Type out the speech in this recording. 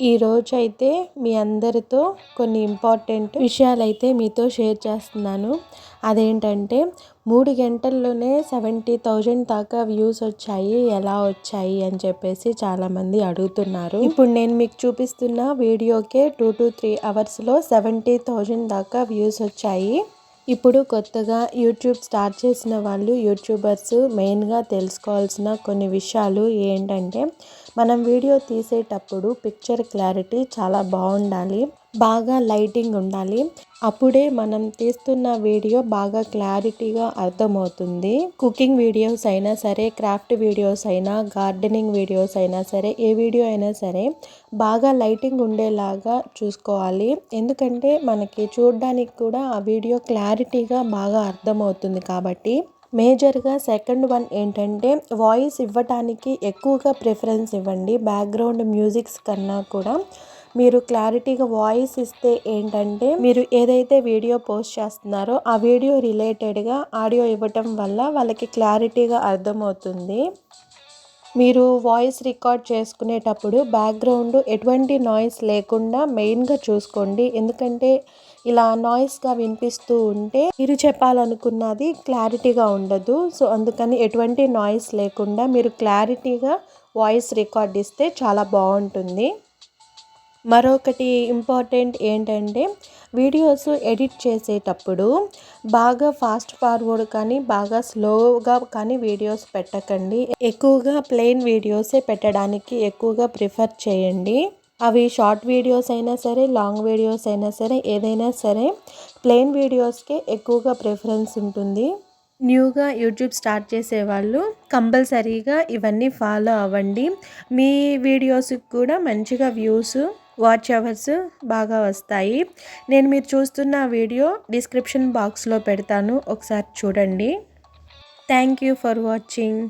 ఈరోజు అయితే మీ అందరితో కొన్ని ఇంపార్టెంట్ విషయాలైతే మీతో షేర్ చేస్తున్నాను. అదేంటంటే మూడు గంటల్లోనే సెవెంటీ థౌజండ్ దాకా వ్యూస్ వచ్చాయి. ఎలా వచ్చాయి అని చెప్పేసి చాలామంది అడుగుతున్నారు. ఇప్పుడు నేను మీకు చూపిస్తున్న వీడియోకే టూ టు త్రీ అవర్స్లో సెవెంటీ థౌజండ్ దాకా వ్యూస్ వచ్చాయి. ఇప్పుడు కొత్తగా యూట్యూబ్ స్టార్ట్ చేసిన వాళ్ళు యూట్యూబర్స్ మెయిన్గా తెలుసుకోవాల్సిన కొన్ని విషయాలు ఏంటంటే మనం వీడియో తీసేటప్పుడు పిక్చర్ క్లారిటీ చాలా బాగుండాలి బాగా లైటింగ్ ఉండాలి. అప్పుడే మనం తీస్తున్న వీడియో బాగా క్లారిటీగా అర్థమవుతుంది. కుకింగ్ వీడియోస్ అయినా సరే క్రాఫ్ట్ వీడియోస్ అయినా గార్డెనింగ్ వీడియోస్ అయినా సరే ఏ వీడియో అయినా సరే బాగా లైటింగ్ ఉండేలాగా చూసుకోవాలి. ఎందుకంటే మనకి చూడడానికి కూడా ఆ వీడియో క్లారిటీగా బాగా అర్థమవుతుంది కాబట్టి మేజర్గా సెకండ్ వన్ ఏంటంటే వాయిస్ ఇవ్వటానికి ఎక్కువగా ప్రిఫరెన్స్ ఇవ్వండి. బ్యాక్గ్రౌండ్ మ్యూజిక్స్ కన్నా కూడా మీరు క్లారిటీగా వాయిస్ ఇస్తే ఏంటంటే మీరు ఏదైతే వీడియో పోస్ట్ చేస్తున్నారో ఆ వీడియో రిలేటెడ్గా ఆడియో ఇవ్వటం వల్ల వాళ్ళకి క్లారిటీగా అర్థమవుతుంది. మీరు వాయిస్ రికార్డ్ చేసుకునేటప్పుడు బ్యాక్గ్రౌండ్ ఎటువంటి నాయిస్ లేకుండా మెయిన్గా చూసుకోండి. ఎందుకంటే ఇలా నాయిస్గా వినిపిస్తూ ఉంటే మీరు చెప్పాలనుకున్నది క్లారిటీగా ఉండదు. సో అందుకని ఎటువంటి నాయిస్ లేకుండా మీరు క్లారిటీగా వాయిస్ రికార్డ్ ఇస్తే చాలా బాగుంటుంది. మరొకటి ఇంపార్టెంట్ ఏంటంటే వీడియోస్ ఎడిట్ చేసేటప్పుడు బాగా ఫాస్ట్ ఫార్వర్డ్ కానీ బాగా స్లోగా కానీ వీడియోస్ పెట్టకండి. ఎక్కువగా ప్లెయిన్ వీడియోసే పెట్టడానికి ఎక్కువగా ప్రిఫర్ చేయండి. అవి షార్ట్ వీడియోస్ అయినా సరే లాంగ్ వీడియోస్ అయినా సరే ఏదైనా సరే ప్లెయిన్ వీడియోస్కే ఎక్కువగా ప్రిఫరెన్స్ ఉంటుంది. న్యూగా యూట్యూబ్ స్టార్ట్ చేసేవాళ్ళు కంపల్సరీగా ఇవన్నీ ఫాలో అవ్వండి. మీ వీడియోస్కి కూడా మంచిగా వ్యూస్ వాచ్ అవర్స్ బాగా వస్తాయి. నేను మీరు చూస్తున్న వీడియో డిస్క్రిప్షన్ బాక్స్లో పెడతాను. ఒకసారి చూడండి. Thank you for watching.